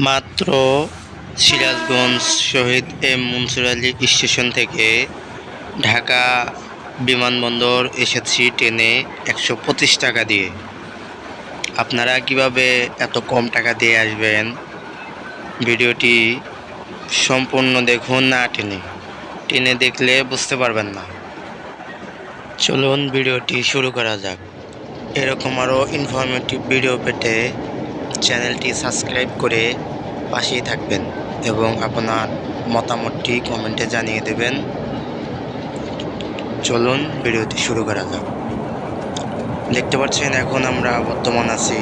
মাত্র Sirajganj Shahid M Mansur Ali station থেকে ঢাকা বিমানবন্দর এসেছি ট্রেনে একশো পঁচিশ টাকা দিয়ে। আপনারা কীভাবে এত কম টাকা দিয়ে আসবেন? ভিডিওটি সম্পূর্ণ দেখুন না টেনে। টেনে দেখলে বুঝতে পারবেন না। চলুন ভিডিওটি শুরু করা যাক। এরকম আরও ইনফরমেটিভ ভিডিও পেতে চ্যানেলটি সাবস্ক্রাইব করে পাশেই থাকবেন এবং আপনার মতামতটি কমেন্টে জানিয়ে দেবেন। চলুন ভিডিওটি শুরু করা যাক। দেখতে পাচ্ছেন, এখন আমরা বর্তমান আছি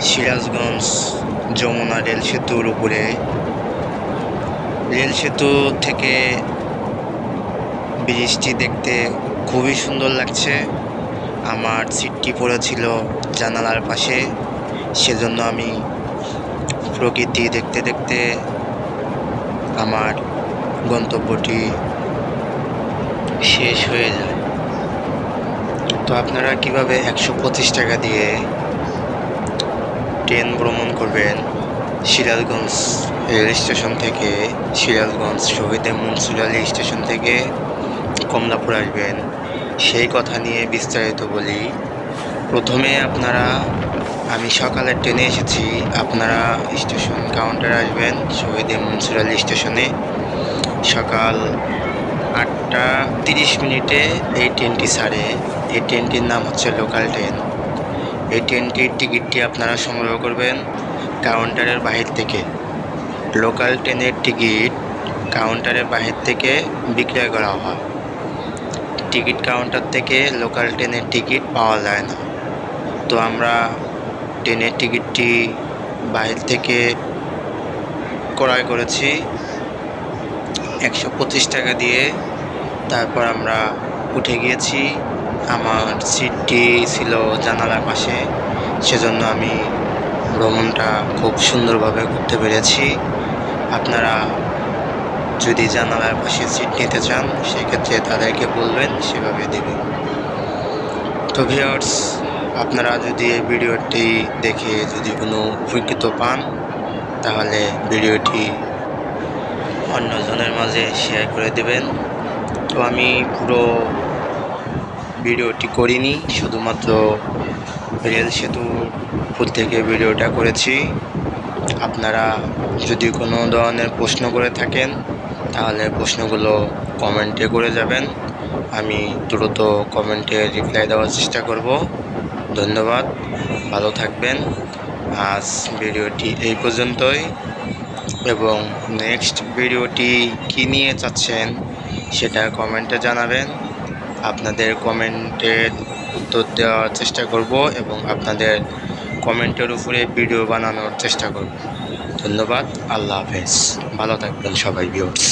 সিরাজগঞ্জ যমুনা রেল সেতুর উপরে। রেল সেতু থেকে ব্রিজটি দেখতে খুবই সুন্দর লাগছে। আমার সিটটি পড়েছিল জানালার পাশে। সেজন্য আমি প্রকৃতি দেখতে দেখতে আমার গন্তব্যটি শেষ হয়ে যায়। তো আপনারা কীভাবে একশো পঁচিশ টাকা দিয়ে ট্রেন ভ্রমণ করবেন? সিরাজগঞ্জ রেল স্টেশন থেকে সিরাজগঞ্জ শহীদ মনসুর আলী স্টেশন থেকে কমলাপুর আসবেন। সেই কথা নিয়ে বিস্তারিত বলি। প্রথমে আপনারা, আমি সকালের ট্রেনে এসেছি, আপনারা স্টেশন কাউন্টারে আসবেন শহীদ মনসুর আলী স্টেশনে। সকাল আটটা তিরিশ মিনিটে এই ট্রেনটি ছাড়ে। এই ট্রেনটির নাম হচ্ছে লোকাল ট্রেন। এই ট্রেনটির টিকিটটি আপনারা সংগ্রহ করবেন কাউন্টারের বাহির থেকে। লোকাল ট্রেনের টিকিট কাউন্টারের বাহির থেকে বিক্রয় করা হয়। টিকিট কাউন্টার থেকে লোকাল ট্রেনের টিকিট পাওয়া যায় না। তো আমরা ট্রেনের টিকিটটি বাহির থেকে ক্রয় করেছি। একশো পঁচিশ টাকা দিয়ে তারপর আমরা উঠে গিয়েছি। আমার সিটটি ছিল জানালার পাশে। সেজন্য আমি ভ্রমণটা খুব সুন্দরভাবে করতে পেরেছি। আপনারা যদি জানালার পাশে সিট নিতে চান, সেক্ষেত্রে তাদেরকে বলবেন, সেভাবে দেবে। তো ভিওর্স আপনারা যদি এই ভিডিওটি দেখে যদি কোনো উপকৃত পান, তাহলে ভিডিওটি অন্যজনের মাঝে শেয়ার করে দেবেন। তো আমি পুরো ভিডিওটি করিনি, শুধুমাত্র রেল সেতু উপর থেকে ভিডিওটা করেছি। আপনারা যদি কোনো ধরনের প্রশ্ন করে থাকেন, তাহলে প্রশ্নগুলো কমেন্টে করে যাবেন। আমি দ্রুত কমেন্টে রিপ্লাই দেওয়ার চেষ্টা করব। ধন্যবাদ, ভালো থাকবেন। আজ ভিডিওটি এই পর্যন্তই। এবং নেক্সট ভিডিওটি কী নিয়ে চাচ্ছেন সেটা কমেন্টে জানাবেন। আপনাদের কমেন্টের উত্তর দেওয়ার চেষ্টা করব এবং আপনাদের কমেন্টের উপরে ভিডিও বানানোর চেষ্টা করব। ধন্যবাদ, আল্লাহ হাফেজ। ভালো থাকবেন সবাই ভিউর্স